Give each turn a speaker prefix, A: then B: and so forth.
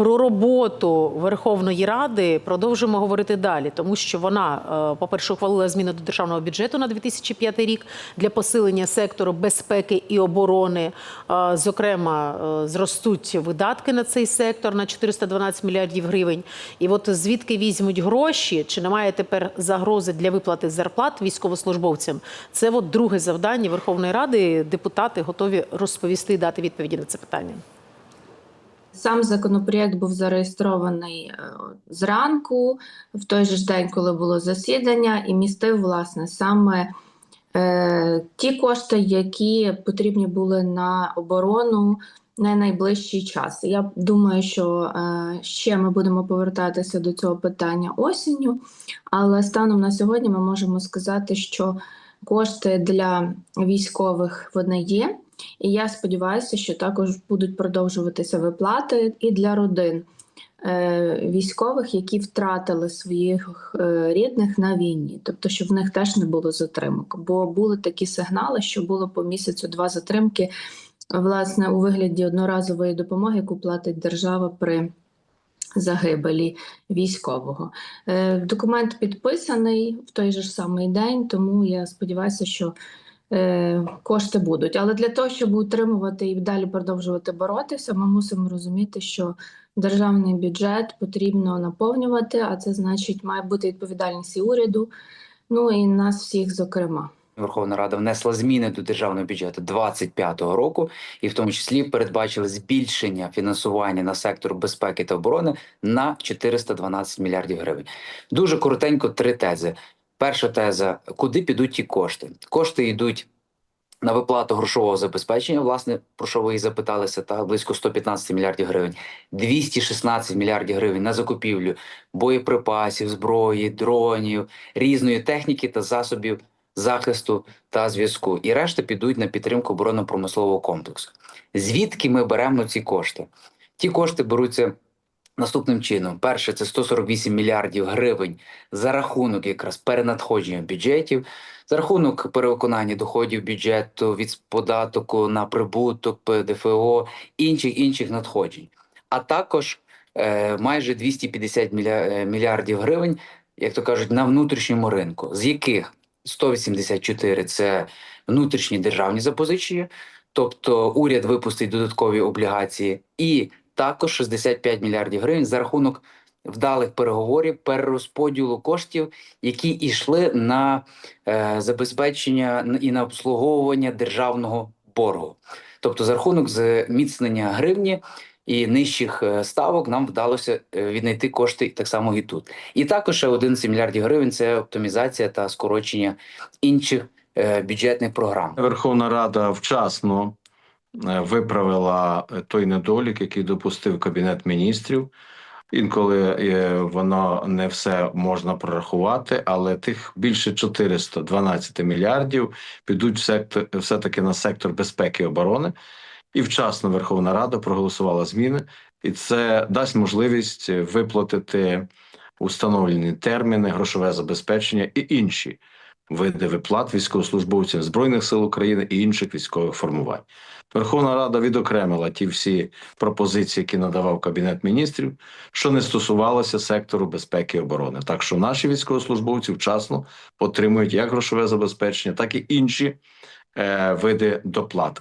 A: Про роботу Верховної Ради продовжимо говорити далі, тому що вона, е, по-перше, ухвалила зміни до державного бюджету на 2005 рік для посилення сектору безпеки і оборони. Е, Зокрема, е, зростуть видатки на цей сектор на 412 мільярдів гривень. І от звідки візьмуть гроші? Чи немає тепер загрози для виплати зарплат військовослужбовцям? Це от друге завдання Верховної Ради. Депутати готові розповісти і дати відповіді на це питання.
B: Сам законопроєкт був зареєстрований е, зранку, в той же ж день, коли було засідання, і містив власне саме е, ті кошти, які потрібні були на оборону на найближчий час. Я думаю, що е, ще ми будемо повертатися до цього питання осінню, але станом на сьогодні ми можемо сказати, що кошти для військових вони є. І я сподіваюся, що також будуть продовжуватися виплати і для родин е, військових, які втратили своїх е, рідних на війні, тобто, щоб в них теж не було затримок. Бо були такі сигнали, що було по місяцю два затримки, власне, у вигляді одноразової допомоги, яку платить держава при загибелі військового. Е, Документ підписаний в той же самий день, тому я сподіваюся, що кошти будуть. Але для того, щоб утримувати і далі продовжувати боротися, ми мусимо розуміти, що державний бюджет потрібно наповнювати, а це значить, має бути відповідальність і уряду, ну і нас всіх, зокрема.
C: Верховна Рада внесла зміни до державного бюджету 25-го року, і в тому числі передбачили збільшення фінансування на сектор безпеки та оборони на 412 мільярдів гривень. Дуже коротенько три тези. Перша теза: куди підуть ті кошти? Кошти йдуть. На виплату грошового забезпечення, власне, про що ви і запиталися, та близько 115 мільярдів гривень, 216 мільярдів гривень на закупівлю боєприпасів, зброї, дронів, різної техніки та засобів захисту та зв'язку, і решта підуть на підтримку оборонно-промислового комплексу. Звідки ми беремо ці кошти? Ті кошти беруться наступним чином: перше, це 148 мільярдів гривень за рахунок якраз перенадходження бюджетів, за рахунок перевиконання доходів бюджету від податку на прибуток, ПДФО, інших інших надходжень, а також е, майже 250 міля- е, мільярдів гривень, як то кажуть, на внутрішньому ринку, з яких 184 – це внутрішні державні запозичення, тобто уряд випустить додаткові облігації, і також 65 мільярдів гривень за рахунок вдалих переговорів перерозподілу коштів, які йшли на е, забезпечення і на обслуговування державного боргу. Тобто, за рахунок зміцнення гривні і нижчих е, ставок нам вдалося е, віднайти кошти так само і тут. І також ще 11 мільярдів гривень це оптимізація та скорочення інших е, бюджетних програм.
D: Верховна Рада вчасно виправила е, той недолік, який допустив Кабінет міністрів. Інколи е, воно не все можна прорахувати, але тих більше 412 мільярдів підуть в сектор, все-таки на сектор безпеки і оборони. І вчасно Верховна Рада проголосувала зміни, і це дасть можливість е, виплатити установлені терміни, грошове забезпечення і інші види виплат військовослужбовцям Збройних сил України і інших військових формувань. Верховна Рада відокремила ті всі пропозиції, які надавав Кабінет міністрів, що не стосувалося сектору безпеки і оборони. Так що наші військовослужбовці вчасно отримують як грошове забезпечення, так і інші е, види доплат.